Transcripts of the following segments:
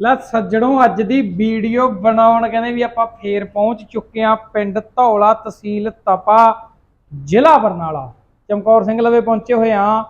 ਲੈ ਸੱਜਣੋ, ਅੱਜ ਦੀ ਵੀਡੀਓ ਬਣਾਉਣ ਕਹਿੰਦੇ ਵੀ ਆਪਾਂ ਫੇਰ ਪਹੁੰਚ ਚੁੱਕੇ ਆ ਪਿੰਡ ਧੌਲਾ ਤਹਿਸੀਲ ਤਪਾ, ਜ਼ਿਲ੍ਹਾ ਬਰਨਾਲਾ। ਚਮਕੌਰ ਸਿੰਘ ਲਵੇ ਪਹੁੰਚੇ ਹੋਏ ਆ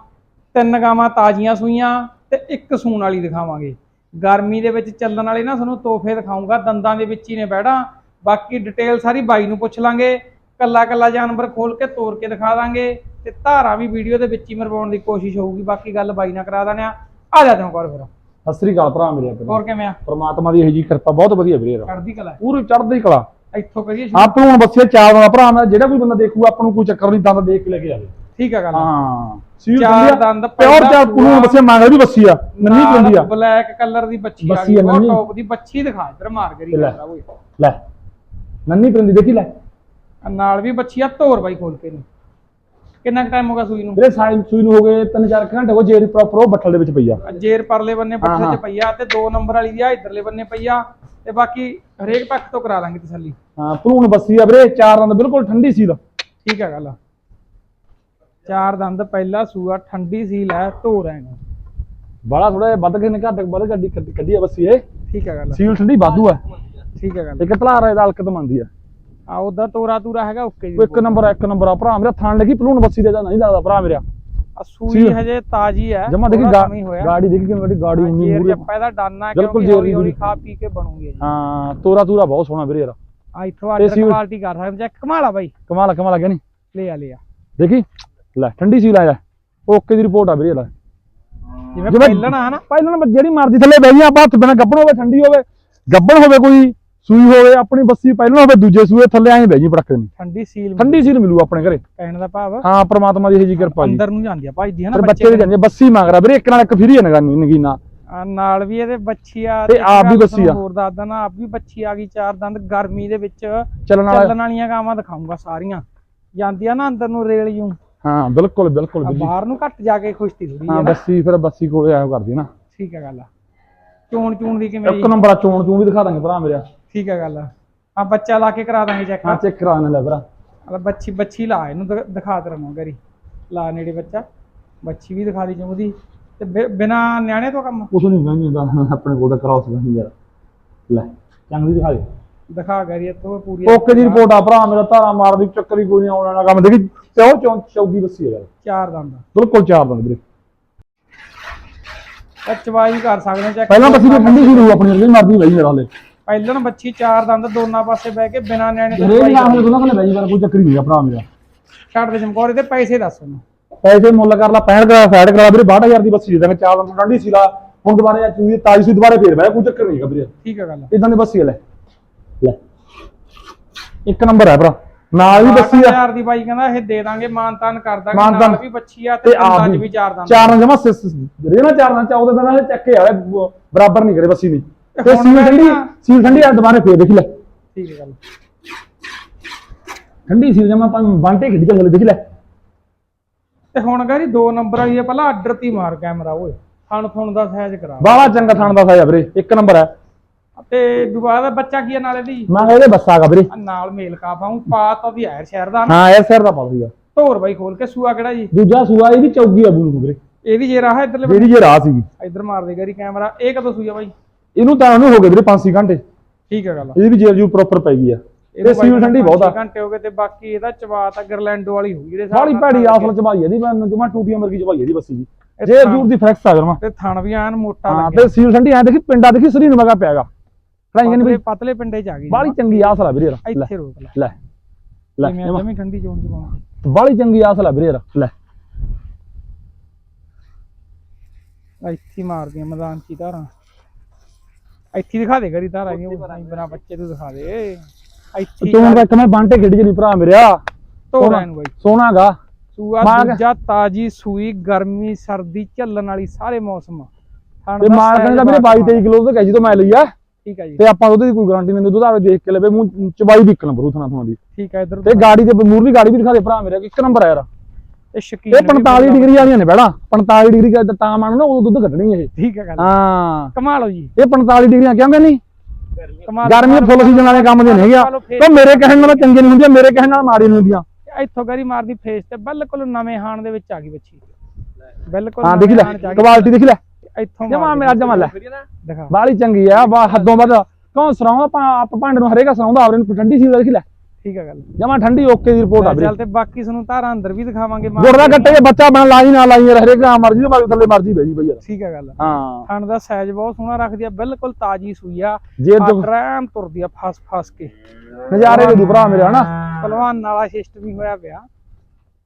ਤਿੰਨ ਗਾਵਾਂ ਤਾਜ਼ੀਆਂ ਸੂਈਆਂ ਤੇ ਇੱਕ ਸੂਣ ਵਾਲੀ ਦਿਖਾਵਾਂਗੇ। ਗਰਮੀ ਦੇ ਵਿੱਚ ਚੱਲਣ ਵਾਲੇ ਨਾ ਤੁਹਾਨੂੰ ਤੋਹਫੇ ਦਿਖਾਉਂਗਾ ਦੰਦਾਂ ਦੇ ਵਿੱਚ ਹੀ ਨੇ ਬੈੜਾ ਬਾਕੀ ਡਿਟੇਲ ਸਾਰੀ ਬਾਈ ਨੂੰ ਪੁੱਛ ਲਾਂਗੇ। ਕੱਲਾ ਕੱਲਾ ਜਾਨਵਰ ਖੋਲ ਕੇ ਤੋੜ ਕੇ ਦਿਖਾ ਦਾਂਗੇ ਤੇ ਧਾਰਾ ਵੀ ਵੀਡੀਓ ਦੇ ਵਿੱਚ ਹੀ ਮਰਵਾਉਣ ਦੀ ਕੋਸ਼ਿਸ਼ ਹੋਊਗੀ। ਬਾਕੀ ਗੱਲ ਬਾਈ ਨਾਲ ਕਰਾ ਦਾਂਗੇ ਆ ਆ ਜਾ ਚਮਕੌਰ ਫਿਰ। ਸਤਿ ਸ੍ਰੀ ਅਕਾਲ ਭਰਾ ਮੇਰੇ ਆਪਣੇ ਹੋਰ ਕਿਵੇਂ ਆ? ਪਰਮਾਤਮਾ ਦੀ ਇਹ ਜੀ ਕਿਰਪਾ ਬਹੁਤ ਵਧੀਆ ਵੀਰੇ ਯਾਰ ਚੜ੍ਹਦੀ ਕਲਾ। ਪੂਰੀ ਚੜ੍ਹਦੀ ਕਲਾ। ਇੱਥੋਂ ਕਰੀਏ? ਆਪ ਨੂੰ ਹੁਣ ਬੱਸੇ ਚਾਰ ਦਾ ਭਰਾ ਮੈਂ ਜਿਹੜਾ ਕੋਈ ਬੰਦਾ ਦੇਖੂ ਆਪਾਂ ਨੂੰ ਕੋਈ ਚੱਕਰ ਨਹੀਂ ਦੰਦ ਦੇਖ ਕੇ ਲੈ ਕੇ ਜਾਵੇ। ਠੀਕ ਆ ਗੱਲ। ਹਾਂ। ਚਾਰ ਦੰਦ ਪਿਓਰ ਚਾਰ ਪੂਰੂ ਬੱਸੇ ਮੰਗਦਾ ਵੀ ਬੱਸੀ ਆ ਨੰਨੀ ਪੈਂਦੀ ਆ। ਬਲੈਕ ਕਲਰ ਦੀ ਬੱਚੀ ਆ ਗਈ ਬਹੁਤ। ਟੌਪ ਦੀ ਬੱਚੀ ਦਿਖਾ ਇਧਰ ਮਾਰ ਕਰੀ ਲੈ। ਨੰਨੀ ਪੈਂਦੀ ਦੇਖੀ ਲੈ। ਨਾਲ ਵੀ ਬੱਚੀ ਆ ਧੋਰ ਬਾਈ ਖੋਲ ਕੇ ਨੂੰ ਕਿੰਨਾ ਟਾਈਮ ਹੋ ਗਿਆ ਸੂਈ ਨੂੰ? ਵੀਰੇ ਸਾਈਨ ਸੂਈ ਨੂੰ ਹੋ ਗਏ 3-4 ਘੰਟੇ ਹੋ ਜੇ ਪ੍ਰੋਪਰ ਉਹ ਬੱਠਲ ਦੇ ਵਿੱਚ ਪਈ ਆ। ਆ ਜੇਰ ਪਰਲੇ ਬੰਨੇ ਪੱਠੇ। 'ਚ ਪਈ ਆ ਤੇ ਦੋ ਨੰਬਰ ਵਾਲੀ ਦੀ ਆ ਇਧਰਲੇ ਬੰਨੇ ਪਈ ਆ ਤੇ ਬਾਕੀ ਹਰੇਕ ਪੱਖ ਤੋਂ ਕਰਾ ਲਾਂਗੇ ਤਸੱਲੀ। ਹਾਂ ਭਰੂਣ ਬੱਸੀ ਆ ਵੀਰੇ ਚਾਰ ਦੰਦ ਬਿਲਕੁਲ ਠੰਡੀ ਸੀਲ। ਠੀਕ ਆ ਗੱਲ ਚਾਰ ਦੰਦ ਪਹਿਲਾ ਸੂਆ ਠੰਡੀ ਸੀਲ ਹੈ ਧੋਰ ਹੈ ਇਹਨੂੰ। ਬਾਲਾ ਥੋੜਾ ਜਿਹਾ ਵੱਧ ਕੇ ਨੇ ਘੱਟ ਵੱਧ ਗੱਡੀ ਕੱਢੀ ਆ ਬੱਸੀ ਇਹ। ਠੀਕ ਆ ਗੱਲ ਸੀਲ ਠੰਡੀ ਵਾਧੂ ਆ। ਠੀਕ ਆ ਗੱਲ ਇੱਕ ਧਲਾਰ ਇਹਦਾ ਹਲਕਤ ਮੰਨਦੀ ਆ। ਆ ਉਹਦਾ ਤੋਰਾ ਤੂਰਾ ਹੈਗਾ ਓਕੇ ਜੀ ਇੱਕ ਨੰਬਰ ਇੱਕ ਨੰਬਰ ਆ। ਭਰਾ ਮੇਰਾ ਥਾਣ ਲੱਗੀ ਭਲੂਣ ਬੱਸੀ ਦੇ ਜਾਂ ਨਹੀਂ ਲੱਗਦਾ ਭਰਾ ਮੇਰਾ। ਆ ਸੂਈ। ਹਜੇ ਤਾਜੀ ਹੈ ਜਮਾ ਦੇਖੀ ਗਾੜੀ ਦੇਖੀ ਕਿਵੇਂ ਵੱਡੀ ਗਾੜੀ ਜੇਰ ਮੂਰੇ ਇਹਦਾ ਡਾਨਾ ਕਿਉਂਕਿ ਜੇਰ ਦੀ। ਖਾ ਪੀ ਕੇ ਬਣੂਗੀ ਜੀ। ਹਾਂ ਤੋਰਾ ਤੂਰਾ ਬਹੁਤ ਸੋਹਣਾ ਵੀਰੇ ਯਾਰ ਆ ਇੱਥੋਂ ਆਰਡਰ ਕੁਆਲਿਟੀ ਕਰ ਸਕਦੇ ਚੈੱਕ ਕਮਾਲਾ ਬਾਈ। ਕਮਾਲ ਕਮਾਲ ਗਿਆ ਨਹੀਂ? ਲੈ ਆ ਲੈ ਆ। ਦੇਖੀ? ਲੈ ਠੰਡੀ ਸੀ ਲਾਇਆ ਓਕੇ ਦੀ ਰਿਪੋਰਟ ਆ ਵੀਰੇ ਲੈ ਜਿਵੇਂ ਪਹਿਲਣਾ ਹੈ ਨਾ ਪਹਿਲਾਂ ਨਾ ਜਿਹੜੀ ਮਰਜ਼ੀ ਥੱਲੇ ਬਹਿ ਆਪਾਂ ਹੱਥ ਬਿਨਾ ਗੱਬਣ ਹੋਵੇ ਠੰਡੀ ਹੋਵੇ ਗੱਬਣ ਹੋਵੇ ਕੋਈ। ਸੂਈ ਹੋਵੇ ਆਪਣੀ ਬੱਸੀ ਪਹਿਲਾਂ ਹੋਵੇ ਦੂਜੇ ਸੂਏ ਥੱਲੇ ਐਂ ਬਹਿ ਜੀ ਪੜਕ ਨਹੀਂ ਠੰਡੀ ਸੀਲ ਠੰਡੀ ਸੀਲ ਮਿਲੂ ਆਪਣੇ ਘਰੇ। ਕਹਿਣ ਦਾ ਭਾਵ? ਹਾਂ ਪ੍ਰਮਾਤਮਾ ਦੀ ਇਹ ਜੀ ਕਿਰਪਾ ਜੀ। ਅੰਦਰ ਨੂੰ ਜਾਂਦੀ ਆ ਭਾਈ ਦੀ ਹੈ ਨਾ ਬੱਚੇ ਦੀ ਜਾਂਦੀ ਬੱਸੀ ਮੰਗ ਰਿਹਾ ਵੀਰੇ ਇੱਕ ਨਾਲ ਇੱਕ ਫਰੀ ਹੈ ਨਗਾਨੀ ਨਗੀਨਾ। ਨਾਲ ਵੀ ਇਹਦੇ ਬੱਚੀ ਆ ਤੇ ਆਪ ਵੀ ਬੱਚੀ ਆ। ਹੋਰ ਦੱਸਦਾ ਨਾ ਆਪ ਵੀ ਬੱਚੀ ਆ ਗਈ ਚਾਰ ਦੰਦ ਗਰਮੀ ਦੇ ਵਿੱਚ ਚੱਲਣ ਵਾਲਾ ਚੱਲਣ ਵਾਲੀਆਂ ਗਾਵਾਂ ਦਿਖਾਉਂਗਾ ਸਾਰੀਆਂ। ਜਾਂਦੀਆਂ ਨਾ ਅੰਦਰ ਨੂੰ ਰੇਲ ਜੂ। ਹਾਂ ਬਿਲਕੁਲ ਬਿਲਕੁਲ ਬਾਹਰ ਨੂੰ ਘੱਟ ਜਾ ਕੇ ਖੁਸ਼ਤੀ ਥੋੜੀ ਹਾਂ ਬੱਸੀ ਫਿਰ ਬੱਸੀ ਕੋਲੇ ਆਇਓ ਕਰਦੀ ਨਾ। ਠੀਕ ਹੈ ਗੱਲ ਚੋਣ ਚੂਣ ਦੀ ਕਿਵੇਂ ਇੱਕ ਨੰਬਰ ਚੋਣ ਤੂੰ ਵੀ ਦਿਖਾ ਦਾਂਗੇ ਭਰਾ ਮੇਰਾ ਠੀਕ ਹੈ ਗੱਲ। ਆ ਬੱਚਾ ਲਾ ਕੇ ਕਰਾ ਦਾਂਗੇ ਚੈੱਕ ਹਾਂ ਚੈੱਕ ਕਰਾਣੇ ਲੈ ਭਰਾ। ਅਲਾ ਬੱਚੀ ਬੱਚੀ ਲਾ ਇਹਨੂੰ ਦਿਖ- ਦਿਖਾ ਤੇ ਰਮੋ ਗਰੀ ਲਾ ਨੇੜੇ ਬੱਚਾ। ਬੱਚੀ ਵੀ ਦਿਖਾ ਦੀ ਚੁੰਗਦੀ ਤੇ ਬਿ- ਬਿਨਾਂ ਨਿਆਣੇ ਤੋਂ ਕੰਮ? ਕੁਛ ਨਹੀਂ ਕਹਿੰਦੀ ਹੁੰਦਾ। ਆਪਣੇ ਕੋਲ ਤਾਂ ਕਰਾਉਸ ਨਹੀਂ ਯਾਰ। ਲੈ ਚੰਗੀ ਦਿਖਾ ਦੇ। ਦਿਖਾ ਗਰੀ ਇੱਥੋਂ ਪੂਰੀ ਓਕੇ ਦੀ ਰਿਪੋਰਟ ਆ ਭਰਾ ਮੇਰਾ ਧਾਰਾ ਮਾਰਦੀ ਚੱਕਰੀ ਕੋਈ ਨਹੀਂ ਆਉਣ ਵਾਲਾ ਕੰਮ। ਦੇਖੀ ਤੇ ਉਹ ਚੌਂ ਚੌਗੀ ਬੱਸੀ ਹੈ ਯਾਰ। ਚਾਰ ਦੰਦ ਬਿਲਕੁਲ ਚਾਰ ਦਿਨ ਵੀਰੇ। ਇਹ ਚਵਾਈ ਕਰ ਸਕਦੇ ਚੈੱਕ ਪਹਿਲਾਂ ਬੱਸੀ ਦੀ ਠੰਡੀ ਸੀ ਰੂ ਆਪਣੀ ਜਿਹੜੀ ਮਰਜ਼ੀ ਬਈ ਮੇਰਾ ਹਲੇ। ਪਹਿਲਣ ਬੱਚੀ ਚਾਰ ਦੰਦ ਦੋਨਾਂ ਪਾਸੇ ਬਹਿ ਕੇ ਬਿਨਾਂ ਨਿਆਣੇ ਤੋਂ ਚਵਾਈ ਵੀ ਆਖਲੇ ਦੋਨਾਂ ਕੋਲੇ ਬਈ ਯਾਰ ਕੋਈ ਚੱਕਰੀ ਨਹੀਂ ਆ ਭਰਾ ਮੇਰਾ। ਛੱਡ ਦੇ ਚਮਕੌਰੇ ਤੇ ਪੈਸੇ ਦੱਸ ਉਹਨੂੰ ਪੈਸੇ ਮੁੱਲ ਕਰ ਲਾ 65 ਕਰਾ ਸਾਈਡ ਕਰਾ ਵੀਰੇ 62000 ਦੀ ਬੱਸੀ ਦੇ ਦਾਂਗੇ ਚਾਰ ਦਿਨ ਠੰਡੀ ਸੀ ਲਾ ਹੁਣ ਦੁਬਾਰੇ ਆ ਚੂਹੀ ਤਾਜੀ ਸੀ ਦੁਬਾਰੇ ਫੇਰ ਬੈ ਕੋਈ ਚੱਕਰ ਨਹੀਂ ਹੈਗਾ ਵੀਰੇ। ਠੀਕ ਹੈ ਗੱਲ। ਇਦਾਂ ਦੀ ਬੱਸੀ ਲੈ। ਲੈ। ਇੱਕ ਨੰਬਰ ਹੈ ਭਰਾ ਨਾਲ ਵੀ ਬੱਸੀ ਆ। 8000 ਦੀ ਬਾਈ ਕਹਿੰਦਾ ਇਹ ਦੇ ਦਾਂਗੇ ਮਾਨਤਾਨ ਕਰ ਦਾਂਗੇ। ਨਾਲ ਵੀ ਬੱਚੀ ਆ ਤੇ ਦੰਦਾਂ 'ਚ ਵੀ। ਚਾਰ ਦੰਦ। ਚਾਰ ਨਾਲ ਜਮਾ ਜਿਹੜੇ ਨਾ ਚਾਰ ਨਾਲ ਚੌਦੇ ਦਿਨਾਂ ਦੇ ਚੱਕੇ ਵਾਲੇ ਬਰਾਬਰ ਨਹੀਂ ਕਰੇ ਬੱਸੀ ਨਹੀਂ ਤੇ ਹੁਣ ਸੀਲ ਮੈਂ ਠੰਡੀ ਨਾ- ਸੀਲ ਠੰਡੀ ਆ ਦੁਬਾਰੇ ਫੇਰ ਦੇਖ ਲੈ। ਠੀਕ ਹੈ ਗੱਲ। ਠੰਡੀ ਸੀਲ ਜਮਾ ਆਪਾਂ ਬਾਂਟੇ ਖਿੱਚ ਕੇ ਦੇਖ ਲੈ। ਤੇ ਹੁਣ ਗਾਰੀ ਦੋ ਨੰਬਰ ਵਾਲੀ ਆ ਪਹਿਲਾਂ ਆਰਡਰ ਤੀ ਮਾਰ ਕੈਮਰਾ ਓਏ। ਥਣ ਥਣ ਦਾ ਸਾਈਜ਼ ਕਰਾ। ਬਾਲਾ ਚੰਗਾ ਥਾਣ ਦਾ ਸਾਇਆ ਵੀਰੇ ਇੱਕ ਨੰਬਰ ਹੈ ਤੇ ਦੁਬਾਰਾ ਦਾ ਬੱਚਾ ਕੀ ਆ ਨਾਲੇ ਦੀ ਮੈਂ ਕਿਹਾ ਇਹਦੇ ਬੱਸਾ ਹੈਗਾ ਵੀਰੇ। ਆ ਨਾਲ ਮੇਲ ਕਾ ਪਾਉਂ ਪਾ ਤਾਂ ਵੀ ਆਇਰ ਸ਼ਹਿਰ ਦਾ ਨਾ। ਹਾਂ ਇਹ ਸਿਰ ਦਾ ਪਾ ਸੀਗਾ ਧੋਰ ਬਾਈ ਖੋਲ ਕੇ ਸੂਆ ਕਿਹੜਾ ਜੀ? ਦੂਜਾ ਸੂਆ ਇਹਦੀ ਚੌਗੀ ਆ ਬੂਨ ਵੀਰੇ। ਇਹ ਵੀ ਜੇ ਰਾਹ ਇਧਰਲੇ ਜਿਹੜੀ ਜੇ ਰਾਹ ਸੀਗੀ। ਇਧਰ ਮਾਰ ਦੇ ਗਾਰੀ ਕੈਮਰਾ ਇਹ ਕਦੋਂ ਸੂਆ ਬਾਈ? ਇਹਨੂੰ ਤਾਂ ਉਹਨੂੰ ਹੋ ਗਏ ਵੀਰੇ 5 ਘੰਟੇ। ਠੀਕ ਹੈ ਗੱਲ ਇਹਦੀ ਵੀ ਜੇਲ ਜੂ ਪ੍ਰੋਪਰ ਪੈ ਗਈ ਆ। ਤੇ ਬਾਈ ਸੀਲ ਠੰਡੀ ਬਹੁਤ ਆ। ਘੰਟੇ ਹੋ ਗਏ ਤੇ ਬਾਕੀ ਇਹਦਾ ਚਵਾ ਤਾਂ ਗਰਲੈਂਡੋ ਵਾਲੀ ਹੋਊ ਜਿਹੜੇ ਨਾਲ ਭੈੜੀ ਆਸਲ ਚ ਭਾਈ ਇਹਦੀ ਮੈਂ ਜਮਾ ਟੂਟੀਆਂ ਵਰਗੀ ਚ ਭਾਈ ਇਹਦੀ ਬੱਸੀ ਦੀ ਜੇ ਦੂਰ ਦੀ ਫਲੈਕਸ ਆ ਜਰਮਾ ਤੇ ਥਣ ਵੀ ਐਨ ਮੋਟਾ ਹਾਂ ਤੇ ਸੀਲ ਠੰਡੀ ਐ ਦੇਖੀ ਪਿੰਡਾ ਦੇਖੀ ਸਰੀ ਨੂੰ ਮਗਾ ਪਿਆਗਾ। ਫੜਾਈਆਂ ਨਹੀਂ ਪਤਲੇ ਪਿੰਡੇ ਚ ਆ ਗਈ। ਬਾਲੀ ਚੰਗੀ ਆਸਲ ਆ ਵੀਰੇ ਇੱਥੇ ਰੋਕ ਲੈ। ਲੈ ਲੈ ਜਿਵੇਂ ਜਮੀ। ਠੰਡੀ ਚੋਣ ਚ ਪਾਉਣਾ। ਬਾਲੀ ਚੰਗੀ ਆਸਲ ਆ ਵੀਰੇ। ਲੈ। ਇੱਥੇ ਮਾਰਦੀਆਂ ਮੈਦਾਨ ਚ ਧਾਰਾਂ। ਇੱਥੇ ਦਿਖਾ ਦੇ ਗਰੀ ਧਾਰਾਂ ਇਹ ਬਿਨਾ ਬੱਚੇ ਤੋਂ ਦਿਖਾ ਦੇ। ਇੱਥੇ ਤੂੰ ਮੈਂ ਬਾਂਟੇ ਖੇਡ ਜਣੀ ਭਰਾ ਮੇਰਿਆ। ਧੋਰਾਂ ਨੂੰ ਬਾਈ। ਸੋਹਣਾਗਾ। ਸੂਆ ਮਾਰ- ਦੂਜਾ ਤਾਜੀ ਸੂਈ ਗਰਮੀ ਸਰਦੀ ਝੱਲਣ ਵਾਲੀ ਸਾਰੇ ਮੌਸਮ। ਤੇ ਦਾ ਮਾਰ ਕਹਿੰਦਾ ਵੀਰੇ 22 23 ਕਿਲੋ ਦੁੱਧ ਕਹੀ ਤੋਂ ਮੈਂ ਲਈ ਆ। ਠੀਕ ਹੈ ਜੀ। ਤੇ ਆਪਾਂ ਉਹਦੀ ਕੋਈ ਗਾਰੰਟੀ ਨਹੀਂ ਦਿੰਦੇ ਦੁੱਧ ਆਵੇ ਦੇਖ ਕੇ ਲਵੇ ਮੂੰਹ ਚਬਾਈ ਦੀ ਇੱਕ ਨੰਬਰ ਉਥਣਾ ਥਣਾ ਦੀ। ਠੀਕ ਹੈ ਇਧਰ ਤੇ ਗਾੜੀ ਦੇ ਮੂਰਲੀ ਗਾੜੀ ਵੀ ਦਿਖਾ ਦੇ ਭਰਾ ਮੇਰਾ ਇੱਕ ਨੰਬਰ ਆ ਯਾਰ। ਇਹ ਸ਼ਕੀਨ ਇਹ ਵੀ 45 ਬੜਾ- ਡਿਗਰੀ ਵਾਲੀਆਂ ਨੇ ਬੈੜਾ 45 ਡਿਗਰੀ ਦਾ ਤਾਂ ਮੰਨ ਨਾ ਉਹ ਦੁੱਧ ਕੱਢਣੀ ਇਹ। ਠੀਕ ਹੈ ਗੱਲ। ਹਾਂ। ਕਮਾਲ ਹੋ ਜੀ। ਇਹ 45 ਡਿਗਰੀਆਂ ਕਿਉਂ ਕਹਿੰਦੀ? ਗਰਮੀ ਫੁੱਲ ਸੀਜ਼ਨ ਵਾਲੇ ਕੰਮ ਦੇ ਨਹੀਂ ਆ ਚਲੋ ਫੇਰ- ਤਾਂ ਮੇਰੇ ਕਹਿਣ ਨਾਲ ਚੰਗੇ ਨਹੀਂ ਹੁੰਦੀਆਂ ਮੇਰੇ ਕਹਿਣ ਨਾਲ ਮਾੜੀ ਨਹੀਂ ਹੁੰਦੀਆਂ ਇੱਥੋਂ ਗਰੀ ਮਾਰਦੀ ਫੇਸ ਤੇ ਬਿਲਕੁਲ ਨਵੇਂ ਹਾਣ ਦੇ ਵਿੱਚ ਆ ਗਈ ਬੱਚੀ। ਬਿਲਕੁਲ ਹਾਂ ਦੇਖੀ ਲੈ। ਕੁਆਲਿਟੀ ਦੇਖੀ ਲੈ। ਇੱਥੋਂ ਜਮਾ ਮਾਰ ਜਮਾ ਲੈ। ਦਿਖਾ। ਬਾਲੀ ਚੰਗੀ ਆ ਬਾ ਹੱਦੋਂ ਵੱਧ ਕਿਉਂ ਸਰਾਉਂਦਾ ਆਪਾਂ ਆਪ ਭਾਂਡੇ ਨੂੰ ਹਰੇਕਾ ਸਰਾਉਂਦਾ ਆਵਰੇ ਨੂੰ ਠੰਡੀ ਸੀ ਦੇਖ ਲੈ। ਠੀਕ ਆ ਗੱਲ। ਜਮਾ ਠੰਡੀ ਓਕੇ ਦੀ ਰਿਪੋਰਟ ਆ ਵੀਰੇ। ਚੱਲ ਤੇ ਬਾਕੀ ਤੁਹਾਨੂੰ ਧਾਰਾਂ ਅੰਦਰ ਵੀ ਦਿਖਾਵਾਂਗੇ ਮਾਰ ਗੁਰਦਾ। ਕੱਟੇ ਜੇ ਬੱਚਾ ਬਣ ਲਾਈ ਨਾ ਲਾਈ ਯਾਰ ਹਰੇਕ ਮਰਜ਼ੀ ਤੇ ਬਾਕੀ ਥੱਲੇ ਮਰਜ਼ੀ ਬਈ ਬਈ ਯਾਰ। ਠੀਕ ਆ ਗੱਲ। ਹਾਂ। ਥਣ ਦਾ ਸਾਈਜ਼ ਬਹੁਤ ਸੋਹਣਾ ਰੱਖਦੀ ਆ ਬਿਲਕੁਲ ਤਾਜੀ ਸੂਈ ਆ ਆਟਰੈਮ ਤੁਰਦੀ ਆ ਫਸ ਫਸ ਕੇ। ਨਜ਼ਾਰੇ ਦੇ ਦੀ ਭਰਾ ਮੇਰੇ ਹਨਾ? ਪਹਿਲਵਾਨ ਨਾਲਾ ਸਿਸਟਮ ਹੀ ਹੋਇਆ ਪਿਆ।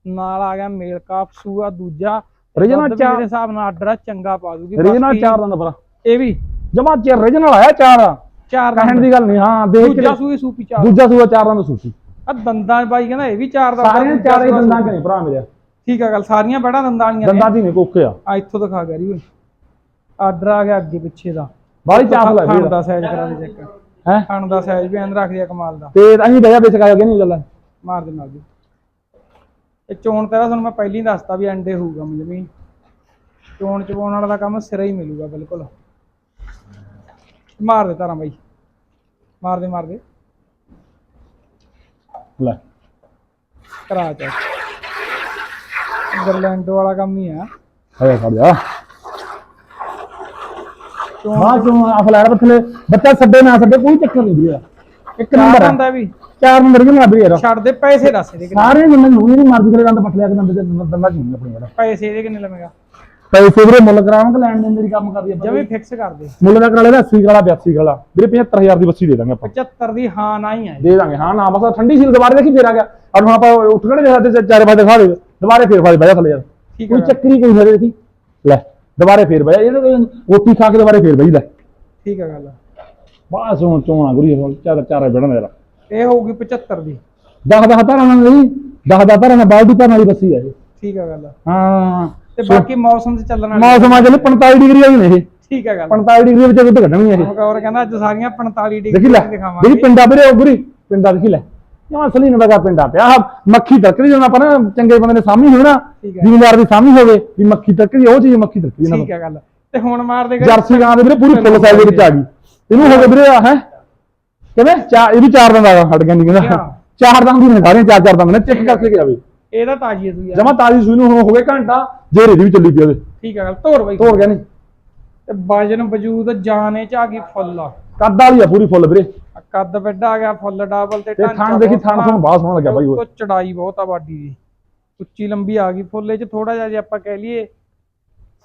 ਨਾਲ ਆ ਗਿਆ ਮੇਲ ਕਾਪ ਸੂਆ ਦੂਜਾ। ਵੀ ਚਾਰ- ਮੇਰੇ ਹਿਸਾਬ ਨਾਲ ਆਰਡਰ ਚੰਗਾ ਪਾ ਦੂਗੀ ਰੀਜਨਲ ਚਾਰ ਦੰਦ ਭਰਾ ਇਹ ਵੀ। ਜਮਾ ਚ ਰੀਜਨਲ ਆਇਆ ਚਾਰ। ਚਾਰ ਕਹਿਣ ਦੀ ਗੱਲ ਨਹੀਂ ਹਾਂ ਦੇਖ ਕੇ ਦੂਜਾ ਸੂਈ ਸੂਪੀ ਚਾਰ। ਦੂਜਾ ਸੂਆ ਚਾਰ ਦੰਦ ਸੂਸੀ ਆ ਦੰਦਾਂ ਬਾਈ ਕਹਿੰਦਾ ਇਹ ਵੀ ਚਾਰ ਦਾ ਸਾਰੀਆਂ ਚਾਰੇ ਦੰਦਾਂ ਕਰੇ ਭਰਾ ਮੇਰੇ। ਠੀਕ ਆ ਗੱਲ ਸਾਰੀਆਂ ਬੜਾ ਦੰਦਾਂ ਵਾਲੀਆਂ ਨੇ। ਦੰਦਾਂ ਦੀ ਨਹੀਂ ਕੋਕੇ ਆ। ਆ ਇੱਥੋਂ ਦਿਖਾ ਗਿਆ ਰੀ ਆਰਡਰ ਆ ਗਿਆ ਅੱਗੇ ਪਿੱਛੇ ਦਾ। ਬਾਲੀ ਚਾਫ ਲੈ ਖਾਣ ਵੀਰ ਦਾ ਸਾਈਜ਼ ਕਰਾ ਦੇ ਚੈੱਕ। ਹੈ? ਖਾਣ ਦਾ ਸਾਈਜ਼ ਵੀ ਐਨ ਰੱਖ ਦਿਆ ਕਮਾਲ ਦਾ। ਤੇ ਅਸੀਂ ਬਹਿਆ ਵਿੱਚ ਕਾਇਆ ਕਿ ਨਹੀਂ ਗੱਲ ਮਾਰ ਦੇ ਮਾਰ ਦੇ। ਇਹ ਚੋਣ ਤੇਰਾ ਤੁਹਾਨੂੰ ਮੈਂ ਪਹਿਲਾਂ ਹੀ ਦੱਸਤਾ ਵੀ ਐਂਡੇ ਹੋਊਗਾ ਜਮੀ ਚੋਣ ਚਵਾਉਣ ਵਾਲਾ ਦਾ ਕੰਮ ਸਿਰਾ ਹੀ ਮਿਲੂਗਾ ਬਿਲਕੁਲ। ਮਾਰ ਦੇ ਤਾਰਾਂ ਬਾਈ। ਮਾਰ ਦੇ ਮਾਰ ਦੇ। ਲੈ। ਕਰਾ ਚਾ ਗਰਲੈਂਡੋ ਵਾਲਾ ਕੰਮ ਹੀ ਆ। ਆਇਆ ਖੜ ਜਾ। ਮਾਂ ਚੋਂ ਆ ਫਲੈਰ ਬਥਲੇ ਬੱਚਾ ਛੱਡੇ ਨਾ ਛੱਡੇ ਕੋਈ ਚੱਕਰ ਨਹੀਂ ਵੀਰੇ। ਇੱਕ ਨੰਬਰ ਹੁੰਦਾ ਵੀ। ਚਾਰ ਨੰਬਰ ਵੀ ਨਾ ਵੀਰੇ ਛੱਡ ਦੇ ਪੈਸੇ ਦੱਸ ਕਿੰਨੇ। ਸਾਰੇ ਜਿੰਨੇ ਨੂੰ ਨਹੀਂ ਮਰਜ਼ੀ ਕਰੇ ਦੰਦ ਪਟਲਿਆ ਕਿ ਦੰਦ ਦੇ ਦੰਦਾਂ ਨਹੀਂ ਆਪਣੀ ਯਾਰ ਪੈਸੇ ਇਹਦੇ ਕਿੰਨੇ ਲਵੇਂਗਾ? ਪੈਸੇ ਵੀਰੇ ਮੁੱਲ ਕਰਾਵਾਂਗੇ ਲੈਣ ਦੇਣ ਦੀ ਕੰਮ ਕਰਦੀ ਆਪਾਂ ਜਮੀ ਫਿਕਸ ਕਰ ਦੇ ਮੁੱਲ ਦਾ ਕਰਾ ਲੈਦਾ 80 ਵਾਲਾ 82 ਵਾਲਾ। ਵੀਰੇ 75000 ਦੀ ਬੱਸੀ ਦੇ ਦਾਂਗੇ ਆਪਾਂ। 75 ਦੀ ਹਾਂ ਨਾ ਹੀ ਆ ਇਹ। ਦੇ ਦਾਂਗੇ ਹਾਂ ਨਾ ਬਸ ਠੰਡੀ ਸੀ ਦੁਬਾਰੇ ਦੇਖੀ ਫੇਰ ਆ ਗਿਆ। ਔਰ ਹੁਣ ਆਪਾਂ ਉੱਠ ਖੜੇ ਦੇ ਤੇ ਚਾਰ ਵਜੇ ਖਾ ਦੇ ਦੁਬਾਰੇ ਫੇਰ ਫਾਦੇ ਬਹਿ ਜਾ ਥੱਲੇ ਯਾਰ। ਕੋਈ ਹੈ ਚੱਕਰੀ ਕੋਈ ਸਾਰੇ ਦੇਖੀ। ਲੈ ਦੁਬਾਰੇ ਫੇਰ ਬਹਿ ਜਾ। ਇਹ ਤਾਂ ਕੋਈ ਰੋਟੀ ਖਾ ਕੇ ਦੁਬਾਰੇ ਫੇਰ ਬਹਿ ਜਾ ਠੀਕ ਹੈ ਗੱਲ ਬਾਸ ਹੁਣ ਚੋਣਾ ਗੁਰੀ ਹੁਣ ਚਾਰ ਚਾਰ ਬੜਨ ਯਾਰ ਇਹ ਹੋਊਗੀ 75 ਦੀ। ਦਸ ਦਸ ਧਾਰਾਂ ਨਾਲ ਨਹੀਂ ਦਸ ਦਸ ਧਾਰਾਂ ਨਾਲ ਬਾਲਟੀ ਭਰਨ ਵਾਲੀ ਬੱਸੀ ਹੈ ਇਹ। ਠੀਕ ਹੈ ਗੱਲ। ਹਾਂ। ਤੇ ਬਾਕੀ ਮੌਸਮ 'ਚ ਚੱਲਣ ਵਾਲੀ ਮੌਸਮ ਆ ਚੱਲੇ 45 ਡਿਗਰੀ ਵਾਲੀ ਨੇ ਇਹ। ਠੀਕ ਹੈ ਗੱਲ। 45 ਡਿਗਰੀ ਵਿੱਚ ਦੁੱਧ ਕੱਢਣੀ ਹੈ ਇਹ। ਮਕੌਰ ਕਹਿੰਦਾ ਅੱਜ ਸਾਰੀਆਂ 45 ਦੇਖੀ ਡਿਗਰੀ ਦਿਖਾਵਾਂਗੇ। ਦੇਖੀ ਪਿੰਡਾ ਵੀਰੇ ਉਹ ਗੁਰੀ ਪਿੰਡਾ ਦੇਖੀ ਲੈ। ਜਮਾ ਅਸਲੀ ਨੇ ਲਗਾ ਪਿੰਡਾ ਪਿਆ ਆਹ ਮੱਖੀ ਤੱਕਰੀ ਜਦੋਂ ਆਪਾਂ ਨਾ ਚੰਗੇ ਬੰਦੇ ਨੇ ਸਾਹਮਣੇ ਹੋਣਾ। ਜ਼ਿਮੀਦਾਰ ਦੀ ਸਾਹਮਣੇ ਹੋਵੇ ਵੀ ਮੱਖੀ ਤੱਕਰੀ ਉਹ ਚੀਜ਼ ਮੱਖੀ ਤੱਕਰੀ ਇਹਨਾਂ ਠੀਕ ਹੈ ਗੱਲ। ਤੇ ਹੁਣ ਮਾਰ ਦੇ ਜਰਸੀ ਗਾਂ ਦੇ ਵੀਰੇ ਪੂਰੀ ਫੁੱਲ ਸਾਈਜ਼ ਦੇ ਵਿੱਚ ਆ ਗਈ। ਇਹਨੂੰ ਹੋ ਗਿਆ ਵੀਰੇ ਆ ਹੈ ਕਿਵੇਂ? ਚਾਰ ਇਹ ਵੀ ਚਾਰ ਦੰਦ ਆ ਹਟ ਗਿਆ ਨਹੀਂ ਕਹਿੰਦਾ? ਚਾਰ ਦੰਦ ਹੀ ਨੇ ਸਾਰੇ ਚਾਰ ਚਾਰ ਦੰਦ ਨੇ ਚੈੱਕ ਕਰਕੇ ਗਿਆ ਵੀ। ਇਹਦਾ ਤਾਜੀ ਹੈ ਤੂੰ ਯਾਰ ਜਮਾ ਤਾਜੀ ਸੂਈ ਨੂੰ ਹੁਣ ਹੋ ਗਿਆ ਘੰਟਾ ਜੇਰੇ ਦੀ ਵੀ ਚੱਲੀ ਪਈ ਉਹਦੇ। ਠੀਕ ਹੈ ਗੱਲ ਤੋਰ ਬਾਈ। ਤੋੜ ਗਿਆ ਨਹੀਂ ਤੇ ਵਜਨ ਵਜੂਦ ਜਾਨੇ ਚ ਆ ਗਈ ਫੁੱਲ। ਆ ਕੱਦ ਵਾਲੀ ਆ ਪੂਰੀ ਫੁੱਲ ਵੀਰੇ। ਕੱਦ ਵੱਡਾ ਆ ਗਿਆ ਫੁੱਲ ਡਬਲ ਤੇ ਤੇ ਥਣ ਦੇਖੀ ਥਣ ਤੁਹਾਨੂੰ ਬਹੁਤ ਸੋਹਣਾ ਲੱਗਿਆ ਬਾਈ ਉਹ। ਤੋਂ ਚੜਾਈ ਬਹੁਤ ਆ ਬਾਡੀ ਦੀ। ਉੱਚੀ ਲੰਬੀ ਆ ਗਈ ਫੁੱਲੇ ਚ ਥੋੜਾ ਜਿਹਾ ਜੇ ਆਪਾਂ ਕਹਿ ਲਈਏ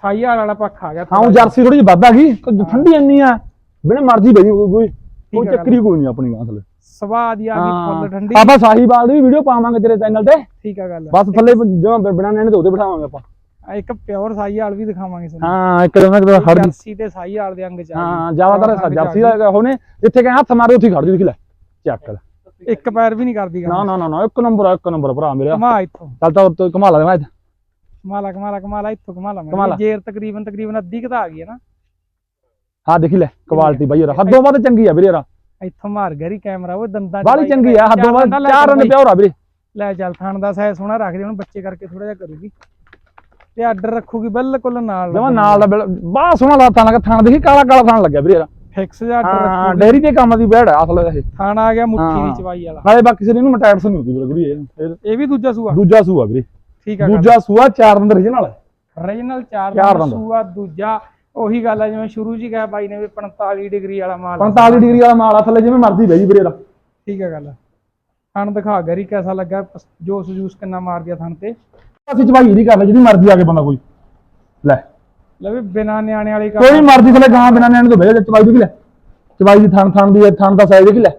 ਸਾਈ ਵਾਲਾ ਪੱਖ ਆ ਗਿਆ ਹਾਂ ਉਹ ਜਰਸੀ ਥੋੜੀ ਜਿਹੀ ਵੱਧ ਆ ਗਈ ਠੰਡੀ ਇੰਨੀ ਆ ਬਿਨੇ ਮਰਜ਼ੀ ਬਈ ਕੋਈ ਕੋਈ ਚੱਕਰੀ ਕੋਈ ਨਹੀਂ ਆਪਣੀ ਗਾਂ ਥੱਲੇ। ਸਵਾਹ ਦੀ ਆ ਗਈ ਫੁੱਲ ਠੰਡੀ। ਆਪਾਂ ਸਾਹੀਵਾਲ ਦੀ ਵੀ ਵੀਡੀਓ ਪਾਵਾਂਗੇ ਤੇਰੇ ਚੈਨਲ ਤੇ। ਠੀਕ ਆ ਗੱਲ। ਬਸ ਥੱਲੇ ਜਿਵੇਂ ਬਿਨਾ ਨੈਣ ਤੇ ਉਹਦੇ ਬਿਠਾਵਾਂਗੇ ਆਪਾਂ। ਆ ਇੱਕ ਪਿਓਰ ਸਾਈ ਵਾਲ ਵੀ ਦਿਖਾਵਾਂਗੇ ਤੁਹਾਨੂੰ। ਹਾਂ ਇੱਕ ਦਿਨ ਨਾ ਖੜ ਜਰਸੀ ਤੇ ਸਾਈ ਵਾਲ ਦੇ ਅੰਗ ਚ ਹਾਂ। ਜ਼ਿਆਦਾਤਰ ਜਰਸੀ। ਦਾ ਹੋਣੇ ਜਿੱਥੇ ਕਹੇ ਹੱਥ ਮਾਰੇ ਉੱਥੇ ਖੜ ਜੀ ਦੇਖ ਲੈ ਚੱਕ ਲੈ ਇੱਕ ਪੈਰ ਵੀ ਨਹੀਂ ਕਰਦੀ ਨਾ ਨਾ ਨਾ ਨਾ ਇੱਕ ਨੰਬਰ ਆ ਇੱਕ ਨੰਬਰ ਭਰਾ ਮੇਰਾ। ਕਮਾ ਇੱਥੋਂ। ਚੱਲ ਤਾਂ ਤੂੰ ਕਮਾ ਲਾ ਦੇ ਮੈਂ ਕਮਾਲਾ ਕਮਾਲਾ ਕਮਾਲਾ ਇੱਥੋਂ ਕਮਾਲਾ। ਮੈਂ। ਜੇਰ ਤਕਰੀਬਨ ਤਕਰੀਬਨ ਅੱਧੀ ਕੁ ਤਾਂ ਆ ਗਈ ਹੈ ਨਾ। ਹਾਂ ਦੇਖੀ ਲੈ ਕੁਆਲਿਟੀ ਬਾਈ ਯਾਰ ਹੱਦੋਂ ਵੱਧ ਚੰਗੀ ਆ ਵੀਰੇ ਯਾਰ। ਇੱਥੋਂ ਮਾਰ ਗਰੀ ਕੈਮਰਾ ਉਹ ਦੰਦਾਂ ਬਾਲੀ ਚੰਗੀ ਆ ਹੱਦੋਂ ਵੱਧ ਚਾਰ ਰਨ ਬਾਈ। ਪਿਓਰ ਆ ਵੀਰੇ। ਲੈ ਚੱਲ ਥਣ ਦਾ ਸਾਇਜ਼ ਸੋਹਣਾ ਰੱਖ ਦੇ ਉਹਨੂੰ ਬੱਚੇ ਕਰਕੇ ਥੋੜਾ ਜਿਹਾ ਕਰੂਗੀ। ਤੇ ਆਰਡਰ ਰੱਖੂਗੀ ਬਿਲਕੁਲ ਨਾਲ ਜਮਾ ਨਾਲ ਦਾ ਬਾਹ ਸੋਹਣਾ ਲਾਤਾ ਲੱਗਾ। ਥਾਣ ਦੇਖੀ ਕਾਲਾ ਕਾਲਾ ਥਾਣ ਲੱਗਿਆ ਵੀਰੇ ਫਿਕਸ ਜਿਹਾ ਆਰਡਰ ਹਾਂ ਰੱਖੂਗੀ। ਡੇਰੀ ਦੇ ਕੰਮ ਦੀ ਬੈੜ ਆ ਅਸਲ ਇਹ। ਥਣ ਆ ਗਿਆ ਮੁੱਠੀ ਹਾਂ। ਦੀ ਚਵਾਈ ਵਾਲਾ। ਨਾਲੇ ਬਾਕੀ ਸਿਰ ਇਹਨੂੰ ਮਟੈਟਸ ਨਹੀਂ ਹੁੰਦੀ ਵੀਰੇ ਗੁਰੀ ਇਹ। ਵੀ ਦੂਜਾ ਸੂਆ? ਦੂਜਾ ਸੂਆ ਵੀਰੇ। ਠੀਕ ਆ ਦੂਜਾ ਸੂਆ ਚਾਰ ਨੰਬਰ ਰੀਜਨਲ ਹੈ ਰੀਜਨਲ ਚਾਰ ਨੰਬਰ। ਸੂਆ ਦੂਜਾ ਉਹੀ ਗੱਲ ਆ ਜਿਵੇਂ ਸ਼ੁਰੂ ਹੀ ਕਿਹਾ ਬਾਈ ਨੇ ਵੀ 45 ਡਿਗਰੀ ਵਾਲਾ ਮਾਲ ਆ। 45 ਡਿਗਰੀ ਵਾਲਾ ਮਾਲ ਆ ਥੱਲੇ ਜਿਵੇਂ ਮਰਜ਼ੀ ਬਈ ਵੀਰੇ ਦਾ ਠੀਕ ਹੈ ਗੱਲ। ਥਣ ਦਿਖਾ ਗਰੀ ਕਿਹਦਾ ਲੱਗਾ ਜੋਸ ਜੂਸ ਕਿੰਨਾ ਮਾਰ ਗਿਆ ਥਣ ਤੇ। ਅਸੀਂ ਚਵਾਈ ਨਹੀਂ ਕਰ ਲੈ ਜਿਹਦੀ ਮਰਜ਼ੀ ਆ ਕੇ ਬੰਦਾ ਕੋਈ। ਲੈ। ਲੈ ਵੀ ਬਿਨਾ ਨਿਆਣੇ ਵਾਲੀ ਕੋਈ ਕੰਮ ਮਰਜ਼ੀ ਥੱਲੇ ਗਾਂ ਬਿਨਾਂ ਨੈਣ ਤੋਂ ਬਹਿ ਜਾ ਚਵਾਈ ਦੇਖ ਲੈ? ਚਵਾਈ ਦੀ ਥਣ ਥਣ ਦੀ ਥਣ ਦਾ ਸਾਈਜ਼ ਦੇਖ ਲੈ?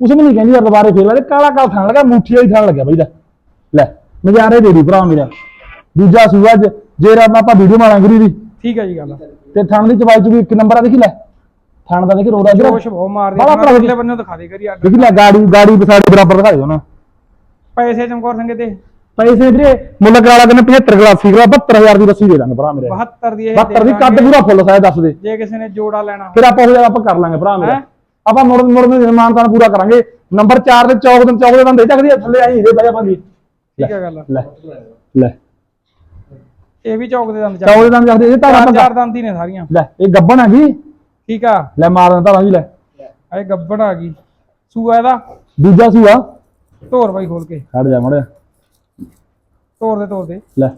ਕੁਛ ਵੀ ਨਹੀਂ ਕਹਿੰਦੀ ਯਾਰ ਦੁਬਾਰੇ ਫੇਰ ਲੈ ਕਾਲਾ ਕਾਲਾ ਥਣ ਲੱਗਾ ਮੁੱਠੀ ਵਾਲੀ ਥਣ ਲੱਗਿਆ ਬਈ ਦਾ। ਲੈ ਨਜ਼ਾਰੇ ਦੇ ਦੀ ਭਰਾ ਮੇਰਾ। ਦੂਜਾ ਸੂਆ ਜ- ਜੇ ਰੱਬ ਆਪਾਂ ਵੀਡੀਓ ਮਾਰਾਂਗੇ ਦੀ। ਠੀਕ ਹੈ ਜੀ ਗੱਲ। ਤੇ ਥਣ ਦੀ ਚਵਾਈ ਚ ਵੀ ਇੱਕ ਨੰਬਰ ਆ ਦੇਖੀ ਲੈ। ਥਣ ਦਾ ਦੇਖੀ ਰੋੜਾ ਜਿਹੜਾ ਜੋਸ਼ ਬਹੁਤ ਮਾਰਦੇ ਭਰਾ ਅਗਲੇ ਬੰਨੇ ਦਿਖਾ ਦੇ ਕਰੀ ਆਰਡਰ ਦੇਖੀ ਲੈ ਗਾੜੀ ਗਾੜੀ ਬਸਾੜੇ ਬਰਾਬਰ ਦਿਖਾਈ ਉਹਨਾਂ। ਪੈਸੇ ਚਮਕੌਰ ਸਿੰਘ ਦੇ। ਪੈਸੇ ਵੀਰੇ ਮੁੱਲ ਕਰਾ ਲਾ ਕਹਿੰਦੇ 75 ਗਲਾਸੀ ਕਰਾ 72000 ਦੀ ਬੱਸੀ ਦੇ ਦਾਂਗੇ ਭਰਾ ਮੇਰੇ। 72 ਦੀ ਇਹ 72 ਦੀ ਦੇ ਕੱਦ। ਪੂਰਾ ਫੁੱਲ ਸਾਇਜ਼ ਦੱਸ ਦੇ। ਜੇ ਕਿਸੇ ਨੇ ਜੋੜਾ ਲੈਣਾ ਫਿਰ ਆਪਾਂ ਉਹ ਆਪਾਂ ਕਰ ਲਾਂਗੇ ਭਰਾ ਮੇਰਾ? ਆਪਾਂ ਮੁੜ ਮੁੜ ਦੇ ਨਿਰਮਾਣ ਤਾਂ ਪੂਰਾ ਕਰਾਂਗੇ। ਨੰਬਰ 4 ਤੇ ਚੌਕ ਦੇ ਚੌਕ ਦੇ ਬੰਦੇ ਚੱਕਦੀ ਥੱਲੇ ਆਈ ਹੀਰੇ ਬਹਿ ਜਾ ਪੰਦੀ ਠੀਕ ਹੈ ਗੱਲ। ਲੈ ਲੈ। ਇਹ ਵੀ ਚੌਕ ਦੇ ਦੰਦ ਚੌਕ ਦੇ ਦੰਦ ਚੱਕਦੇ ਇਹ ਤਾਂ ਚਾਰ ਆਪਾਂ ਚਾਰ ਦੰਦ ਹੀ ਨੇ ਸਾਰੀਆਂ। ਲੈ ਇਹ ਗੱਬਣ ਹੈਗੀ? ਠੀਕ ਆ। ਲੈ ਮਾਰ ਦਿੰਦਾ ਤਾਂ ਵੀ ਲੈ। ਇਹ ਗੱਬੜ ਆ ਗਈ। ਸੂਆ ਇਹਦਾ? ਦੂਜਾ ਸੂਆ? ਧੋਰ ਬਾਈ ਖੋਲ ਕੇ। ਹਟ ਜਾ ਮੜਿਆ ਧੋਰ ਦੇ ਧੋਰ ਦੇ। ਲੈ।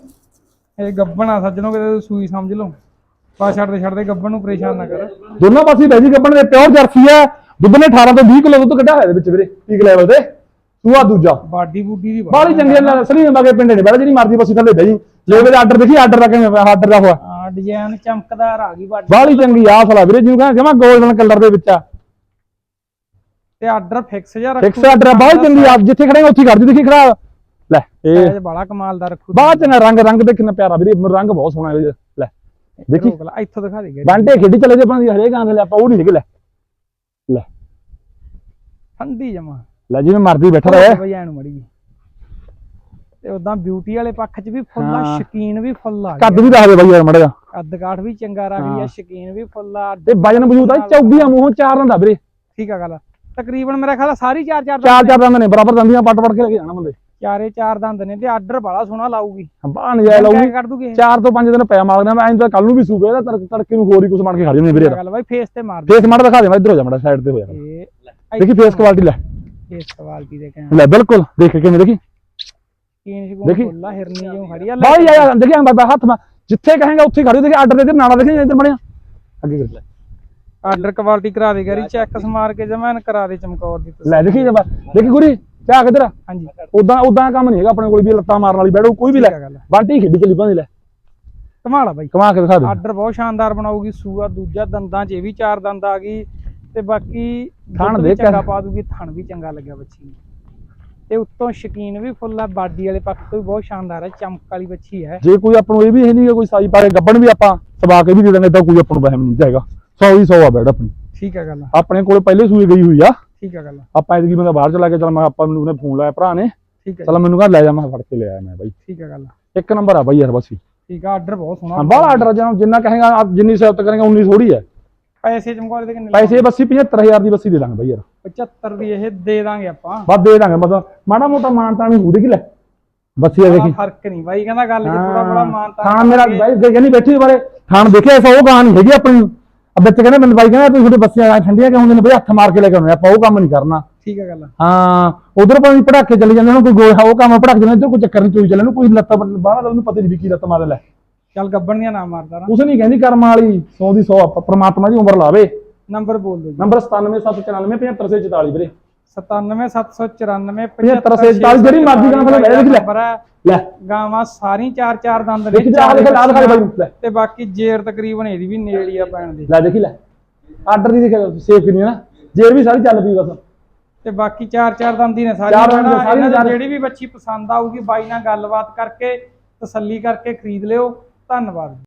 ਇਹ ਗੱਬਣ ਆ ਸੱਜਣੋ ਕਿਤੇ ਸੂਈ ਸਮਝ ਲਓ। ਪਾ ਛੱਡਦੇ ਛੱਡਦੇ ਗੱਬਣ ਨੂੰ ਪਰੇਸ਼ਾਨ ਨਾ ਕਰ। ਦੋਨੋਂ ਪਾਸੇ ਬਹਿ ਜੀ ਗੱਬਣ ਦੇ ਪਿਓਰ ਜਰਸੀ ਹੈ ਦੁੱਧ ਨੇ 18 ਤੋਂ 20 ਕਿਲੋ ਦੁੱਧ ਕੱਢਿਆ ਹੋਇਆ ਇਹਦੇ ਵਿੱਚ ਵੀਰੇ ਪੀਕ ਲੈਵਲ ਤੇ। ਸੂਆ ਦੂਜਾ। ਬਾਡੀ ਬੂਡੀ ਦੀ ਬਾਲੀ ਚੰਗੀ ਨਾਲ ਸਲੀ ਹੁੰਦਾ ਕਿ ਪਿੰਡੇ ਨੇ ਬੜਾ ਜਿਹੜੀ ਮਰਜ਼ੀ ਬਸੀ ਥੱਲੇ ਬਹਿ ਜੀ। ਲੈਵਲ ਆਰਡਰ ਦੇਖੀ ਆਰਡਰ ਦਾ ਕਿਵੇਂ ਆਰਡਰ ਦਾ ਹੋਇਆ ਹਾਂ ਡਿਜ਼ਾਈਨ ਚਮਕਦਾਰ ਆ ਗਈ ਬਾਡੀ ਬਾਲੀ ਚੰਗੀ ਆ ਸਲਾ ਵੀਰੇ ਜਿਹਨੂੰ ਕਹਿੰਦਾ ਜਮਾ 골ਡਨ ਕਲਰ ਦੇ ਵਿੱਚ ਆ। ਤੇ ਆਰਡਰ ਫਿਕਸ ਜਿਹਾ ਰੱਖੂ। ਫਿਕਸ ਆਰਡਰ ਬਾਲੀ ਚੰਗੀ ਆ। ਜਿੱਥੇ ਖੜੇ ਉੱਥੇ ਕਰਦੀ ਦੇਖੀ ਖੜਾ। ਲੈ ਇਹ ਬੜਾ ਕਮਾਲ ਦਾ ਰੱਖੂ। ਬਾਹਰ ਚੰਗਾ ਰੰਗ ਰੰਗ ਦੇ ਕਿੰਨਾ ਪਿਆਰਾ ਵੀਰੇ ਰੰਗ ਬਹੁਤ ਸੋਹਣਾ 'ਚ। ਲੈ ਦੇਖੀ। ਇੱਥੋਂ ਦਿਖਾ ਦੇ ਬਾਂਟੇ ਖੇਡੀ ਚਲੇ ਜੇ ਬੰਦੀ ਹਰੇਕ ਆਂ ਲੈ ਆਪਾਂ ਉਹ ਨਹੀਂ ਲੈ। ਲੈ। ਠੰਡੀ ਜਮਾ। ਲੈ ਜਿਵੇਂ ਮਰਦੀ ਬੈਠਾ ਰਹੇ। ਬਈ ਐਨੂੰ ਮੜੀ ਜੀ। ਤੇ ਉਦਾਂ ਬਿਊਟੀ ਵਾਲੇ ਪੱਖ 'ਚ ਵੀ ਫੁੱਲ ਹਾਂ। ਸ਼ਕੀਨ ਵੀ ਫੁੱਲ ਕੱਦ ਵੀ ਦੱਸ ਦੇ ਬਾਈ ਯਾਰ ਮੜਾ ਜਾ ਕੱਦ ਕਾਠ ਵੀ ਚੰਗਾ ਰੱਖਦੀ ਆ ਹਾਂ। ਸ਼ਕੀਨ ਵੀ ਫੁੱਲ ਤੇ ਵਜਨ ਵਜੂਦ ਆ ਚੌਗੀਆਂ ਮੂੰਹੋਂ ਚਾਰ ਦੰਦਾ ਵੀਰੇ। ਠੀਕ ਆ ਗੱਲ। ਤਕਰੀਬਨ ਮੇਰਾ ਖਿਆਲ ਆ ਸਾਰੀ ਚਾਰ ਚਾਰ ਚਾਰ ਦੰਦ ਚਾਰ ਦੰਦ ਨੇ ਬਰਾਬਰ ਦੰਦੀਆਂ ਪੱਟ ਪੱਟ ਕੇ ਲੈ ਕੇ ਜਾਣਾ ਬੰਦੇ। ਚਾਰੇ ਚਾਰ ਦੰਦ ਨੇ ਤੇ ਆਰਡਰ ਬੜਾ ਸੋਹਣਾ ਲਾਊਗੀ। ਬਾਹ ਨਜਾਇ ਲਾਊਗੀ। ਕਰ ਦੂਗੇ ਚਾਰ ਤੋਂ ਪੰਜ ਦਿਨ ਪਿਆ ਮਾਰਨਾ ਮੈਂ ਐਂ ਤਾਂ ਕੱਲ ਨੂੰ ਵੀ ਸੂਗਾ ਇਹਦਾ ਤੜਕ ਤੜਕੇ ਨੂੰ ਹੋਰ ਹੀ ਕੁਝ ਬਣ ਕੇ ਖਾ ਜਾਂਦੇ ਵੀਰੇ ਗੱਲ ਬਾਈ ਫੇਸ ਤੇ ਮਾਰ ਦੇ। ਫੇਸ ਮਾੜਾ ਦਿਖਾ ਦੇ ਮੈਂ ਇੱਧਰ ਹੋ ਜਾ ਮੜਾ ਸਾਈਡ ਤੇ ਹੋ ਜਾ ਇਹ ਦੇਖੀ ਫੇਸ ਕੁਆਲਿਟੀ ਲੈ। ਫੇਸ ਕੁਆਲਿਟੀ ਦੇ ਕਹਿਣ ਲੈ ਬਿਲਕੁਲ ਦੇਖ ਕੇ ਕਿਵੇਂ ਦੇਖੀ? ਸ਼ਕੀਨ ਸ਼ਕੂਨ ਦੇਖੀ। ਫੁੱਲ ਆ ਹਿਰਨੀ ਜਿਉਂ ਖੜੀ ਆ ਬਾਈ ਆ ਦੇਖੀ ਆਂ ਬਾਬਾ ਹੱਥ ਮਾ ਜਿੱਥੇ ਕਹੇਗਾ ਉੱਥੇ ਖੜੀ ਦੇਖੀ ਆਰਡਰ ਦੇ ਦੇ ਨਾਲਾ ਦੇਖੀ ਇੱਧਰ ਬਣਿਆ। ਅੱਗੇ ਕਰ ਲੈ। ਆਰਡਰ ਕੁਆਲਿਟੀ ਕਰਾ ਦੇ ਗਰੀ ਚੈੱਕ ਸਮਾਰ ਕੇ ਜਮੈਨ ਕਰਾ ਦੇ ਚਮਕੌਰ ਦੀ ਤੁਸੀਂ ਲੈ ਦੇਖੀ ਜਬਾ ਦੇਖੀ ਗੁਰੀ ਕਿਆ ਕਿਧਰ ਹਾਂਜੀ। ਉਦਾਂ ਉਦਾਂ ਕੰਮ ਨਹੀਂ ਹੈਗਾ ਆਪਣੇ ਕੋਲ ਵੀ ਲੱਤਾਂ ਮਾਰਨ ਵਾਲੀ ਬੈਠੋ ਕੋਈ ਵੀ ਲੈ। ਠੀਕ ਆ ਗੱਲ ਬਾਂਟੀ ਖੇਡੀ ਚੱਲੀ ਭਾਂਦੀ ਲੈ। ਕਮਾਲ ਆ ਬਾਈ। ਕਮਾ ਕੇ ਦਿਖਾ ਦੇ। ਆਰਡਰ ਬਹੁਤ ਸ਼ਾਨਦਾਰ ਬਣਾਉਗੀ ਸੂਆ ਦੂਜਾ ਦੰਦਾਂ 'ਚ ਇਹ ਵੀ ਚਾਰ ਦੰਦ ਆ ਗਈ ਤੇ ਬਾਕੀ ਥਣ ਦੇਖ ਚੰਗਾ। ਪਾ ਦੂਗੀ ਥਣ ਵੀ ਚੰਗਾ ਲੱਗਿਆ ਬੱਚੀ ਨੂੰ। ਤੇ ਉੱਤੋਂ ਸ਼ਕੀਨ ਵੀ ਫੁੱਲ ਆ ਬਾਡੀ ਵਾਲੇ ਪੱਖ ਤੋਂ ਵੀ ਬਹੁਤ ਸ਼ਾਨਦਾਰ ਹੈ ਚਮਕ ਵਾਲੀ ਬੱਚੀ ਹੈ ਜੇ ਕੋਈ ਆਪਾਂ ਨੂੰ ਇਹ ਵੀ ਇਹ ਨਹੀਂ ਕੋਈ ਸਾਈ ਪਾਰੇ ਗੱਬਣ ਵੀ ਆਪਾਂ ਸਵਾ ਕੇ ਵੀ ਦੇ ਦਾਂਗੇ ਤਾਂ ਕੋਈ ਆਪਾਂ ਨੂੰ ਵਹਿਮ ਨਹੀਂ ਜਾਏਗਾ। 100 ਹੀ 100 ਆ ਬੈਡ ਆਪਣੀ। ਠੀਕ ਆ ਗੱਲ ਆਪਣੇ ਕੋਲ ਪਹਿਲੇ ਸੂਏ ਗਈ ਹੋਈ ਆ। ਠੀਕ ਆ ਗੱਲ ਆਪਾਂ ਐਤਕੀ ਬੰਦਾ ਬਾਹਰ ਚਲਾ ਕੇ ਚਲ ਮੈਂ ਆਪਾਂ ਮੈਨੂੰ ਉਹਨੇ ਫੋਨ ਲਾਇਆ ਭਰਾ ਨੇ। ਠੀਕ ਆ ਚਲ ਮੈਨੂੰ ਕਹਿੰਦਾ ਲੈ ਜਾ ਮੈਂ ਫੜ ਕੇ ਲੈ ਆਇਆ ਮੈਂ ਬਾਈ। ਠੀਕ ਆ ਗੱਲ ਇੱਕ ਨੰਬਰ ਆ ਬਾਈ ਯਾਰ ਬਸ ਹੀ। ਠੀਕ ਆ ਆਰਡਰ ਬਹੁਤ ਸੋਹਣਾ। ਹਾਂ ਬਾਹਲਾ ਆਰਡਰ ਜਿੰਨਾ ਕਹੇਗਾ ਆਪ ਜਿੰਨੀ ਸਹਿਬਤ ਕਰੇਗਾ ਉਨੀ ਥੋੜੀ ਹੈ ਪੈਸੇ ਚਮਕੌਰ ਦੇ ਕਿੰਨੇ ਪੈਸੇ ਬੱਸੀ 75000 ਦੀ ਬੱਸੀ ਦੇ ਦਾਂਗੇ ਬਾਈ ਯਾਰ। 75 ਦੀ ਇਹ ਦੇ ਦਾਂਗੇ ਆਪਾਂ। ਬਸ ਦੇ ਦਾਂਗੇ ਮਤਲਬ ਮਾੜਾ ਮੋਟਾ ਮਾਨਤਾ ਨਹੀਂ ਹੋਊਗੀ ਕਿ ਲੈ। ਬੱਸੀ ਆ ਦੇਖੀ। ਫ਼ਰਕ ਨਹੀਂ ਬਾਈ ਕਹਿੰਦਾ ਗੱਲ 'ਚ ਥੋੜਾ ਬੜਾ ਮਾਨਤਾ ਥਾਣ ਮੇਰਾ ਬਾਈ ਕਹਿੰਦੀ ਬੈਠੀ ਬਾਰੇ। ਥਾਣ ਦੇਖਿਆ ਐਸਾ ਉਹ ਗਾਂ ਨਹੀਂ ਹੈਗੀ ਆਪਣੀ। ਆ ਵਿੱਚ ਕਹਿੰਦੇ ਮੈਨੂੰ ਬਾਈ ਕਹਿੰਦਾ ਤੁਸੀਂ ਤੁਹਾਡੇ ਬੱਸੀਆਂ ਐਂ ਠੰਡੀਆਂ ਕਿਉਂ ਹੁੰਦੀਆਂ ਨੇ? ਬਈ ਹੱਥ ਮਾਰ ਕੇ ਲੈ ਕੇ ਆਉਂਦੇ ਆਪਾਂ ਉਹ ਕੰਮ ਨਹੀਂ ਕਰਨਾ। ਠੀਕ ਆ ਗੱਲ। ਹਾਂ ਉਧਰ ਭਾਵੇਂ ਪੜਾਕੇ ਚੱਲੀ ਜਾਂਦੇ ਨੇ ਕੋਈ ਗੋਹਾ ਉਹ ਕੰਮ ਪੜਾਕੇ ਜਾਂਦੇ ਕੋਈ ਚੱਕਰ ਨਹੀਂ ਚੋਈ ਚੱਲੇ ਨੂੰ ਕੋਈ ਲੱਤ ਬਾਹਰ ਦਾ ਉਹਨੂੰ ਪਤਾ ਨਹੀਂ ਵੀ ਕੀ ਲੱਤ ਮਾਰ ਲੈ। ਚੱਲ ਗੱਬਣ ਦੀਆਂ ਨਾ ਮਾਰਦਾ ਨਾ ਉਸ ਨਹੀਂ ਕਹਿੰਦੀ ਕਰਮ ਵਾਲੀ 100 ਦੀ 100 ਆਪਾਂ ਪ੍ਰਮਾਤਮਾ ਦੀ ਉਮਰ ਲਾਵੇ। ਨੰਬਰ ਬੋਲ ਦਿਓ ਨੰਬਰ 97794 75644 ਵੀਰੇ। 97794 75 ਜਿਹੜੀ ਮਰਜ਼ੀ ਗਾਂ ਪਹਿਲਾਂ ਲੈ ਦੇਖ ਲੈ। ਲੈ। ਗਾਵਾਂ ਸਾਰੀ ਚਾਰ ਚਾਰ ਦੰਦ ਨੇ ਦੇ ਤੇ ਬਾਕੀ ਜੇਰ ਤਕਰੀਬਨ ਇਹਦੀ ਵੀ ਨੇੜ ਹੀ ਆ ਪੈਣ ਦੀ। ਲੈ ਦੇਖੀ ਲੈ। ਆਰਡਰ ਦੀ ਦੇਖਿਆ ਸੇਫ ਨਹੀਂ ਨਾ। ਜੇਰ ਵੀ ਸਾਰੀ ਚੱਲ ਪਈ ਬਸ। ਤੇ ਬਾਕੀ ਚਾਰ ਚਾਰ ਦੰਦ ਹੀ ਨੇ ਸਾਰੀ ਦੀ ਜਿਹੜੀ ਵੀ ਬੱਚੀ ਪਸੰਦ ਆਊਗੀ ਬਾਈ ਨਾਲ ਗੱਲਬਾਤ ਕਰਕੇ ਤਸੱਲੀ ਕਰਕੇ ਖਰੀਦ ਲਿਓ। ਧੰਨਵਾਦ।